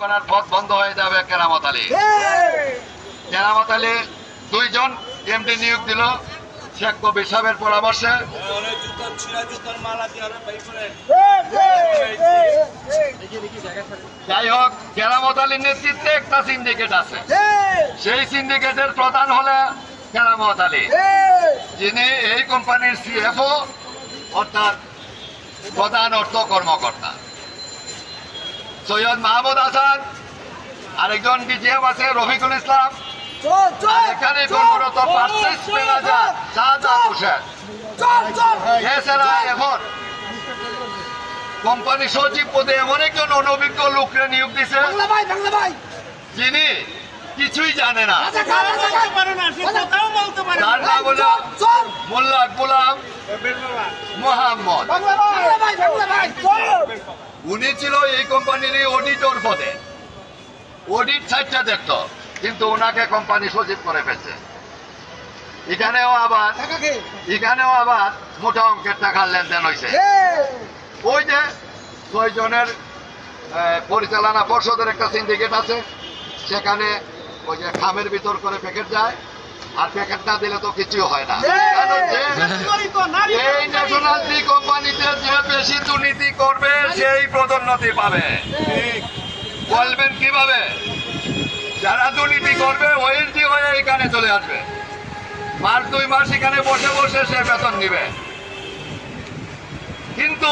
করার পথ বন্ধ হয়ে যাবে কেরামত আলী। কেরামত আলী দুইজন এমডি নিয়োগ দিল শেখ কবির সাহেবের পরামর্শে। যাই হোক কেরামত আলীর নেতৃত্বে একটা সিন্ডিকেট আছে। সেই সিন্ডিকেটের প্রধান হলে কেরামত আলী। যিনি এই কোম্পানির সিএফও অর্থাৎ প্রধান অর্থ কর্মকর্তা। সৈয়দ মাহমুদ হাসান আরেকজন ডিজিএম আছে রফিকুল ইসলাম। এখানে কর্মরত পার্সেস ম্যানেজার শাহজাদ হোসেন। এছাড়া এখন। কোম্পানি সচিব পদে এমন একজন অনভিজ্ঞ লোককে নিয়োগ দিছে যিনি কিছুই জানে না। তার নাম হলো মোল্লা গোলাম মোহাম্মদ। উনি ছিল এই কোম্পানির অডিটর পদে। অডিট সাইডটা দেখতো কিন্তু ওনাকে কোম্পানি সচিব করে ফেলছে। এখানেও আবার এখানেও আবার মোটা অঙ্কের টাকার লেনদেন হয়েছে ওই যে ছয় জনের আহ, পরিচালনা পর্ষদের একটা সিন্ডিকেট আছে। সেখানে ওই যে খামের ভিতর করে প্যাকেট যায়। আর প্যাকেট না দিলে তো কিছু হয় না। এই ন্যাশনাল টি কোম্পানিতে যে বেশি দুর্নীতি করবে সেই পদোন্নতি পাবে। বলবেন কীভাবে? যারা দুর্নীতি করবে ওএলটি হয়ে এখানে চলে আসবে। মাস দুই মাস এখানে বসে বসে সে বেতন নিবে। কিন্তু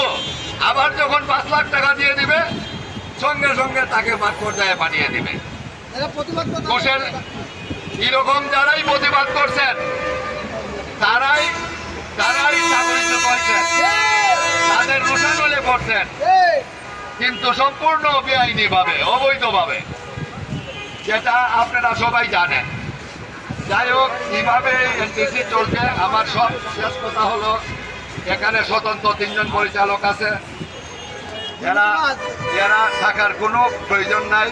আবার যখন পাঁচ লাখ টাকা দিয়ে দিবে সঙ্গে সঙ্গে তাকে মাঠ পর্যায়ে পাঠিয়ে দিবে। ঘুষের এরকম যারাই প্রতিবাদ করছেন তারাই তারাই চাকরিতে পাইছেন। তাদের রোষানলে পড়ছেন। কিন্তু সম্পূর্ণ বেআইনি ভাবে অবৈধ ভাবে যেটা আপনারা সবাই জানেন। যাই হোক কীভাবে এনটিসি চলছে আমার সব শেষ কথা হলো এখানে স্বতন্ত্র তিনজন পরিচালক আছে। এরা এরা থাকার কোনো প্রয়োজন নাই।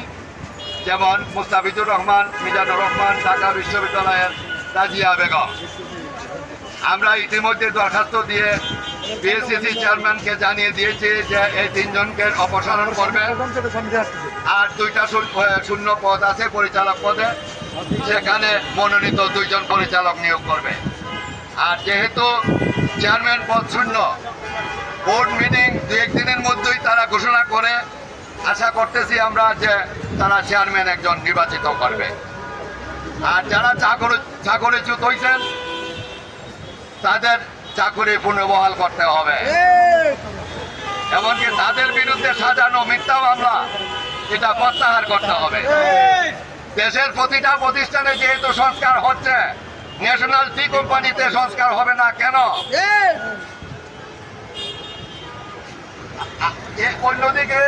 যেমন মুস্তাফিজুর রহমান, মিজানুর রহমান, ঢাকা বিশ্ববিদ্যালয়ের রাজিয়া বেগম। আমরা ইতিমধ্যে দরখাস্ত দিয়ে বিএসসিসি চেয়ারম্যানকে জানিয়ে দিয়েছি যে এই তিনজনকে অপসারণ করবে। আর দুইটা শূন্য পদ আছে পরিচালক পদে। সেখানে মনোনীত দুইজন পরিচালক নিয়োগ করবে। আর যেহেতু চেয়ারম্যান পদ শূন্য বোর্ড মিটিং দু একদিনের মধ্যেই তারা ঘোষণা করে আশা করতেছি আমরা যে তারা চেয়ারম্যান একজন নির্বাচিত করবে। আর যারা চাকরি চাকরিচ্যুত হয়েছেন তাদের চাকরি পুনর্বহাল করতে হবে। এমনকি তাদের বিরুদ্ধে সাজানো মিথ্যা মামলা এটা প্রত্যাহার করতে হবে। দেশের প্রতিটা প্রতিষ্ঠানে যেহেতু সংস্কার হচ্ছে ন্যাশনাল টি কোম্পানিতে সংস্কার হবে না কেন? অন্যদিকে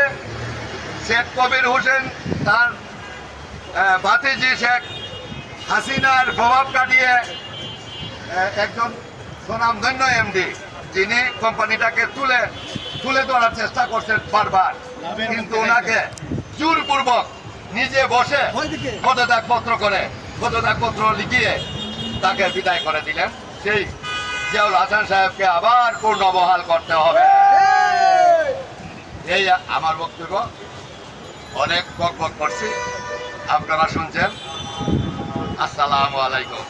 শেখ কবির হোসেন তার ভাতিজি শেখ হাসিনার প্রভাব কাটিয়ে একজন সুনামধন্য এমডি যিনি কোম্পানিটাকে তুলে তুলে ধরার চেষ্টা করছেন বারবার। কিন্তু ওনাকে জোরপূর্বক নিজে বসে পদত্যাগ পত্র করে পদত্যাগ পত্র লিখিয়ে তাকে বিদায় করে দিলেন। সেই জিয়াউল হাসান সাহেবকে আবার পূর্ণবহাল করতে হবে। এই আমার বক্তব্য। অনেক বক বক করছি। আপনারা শুনছেন। আসসালামু আলাইকুম।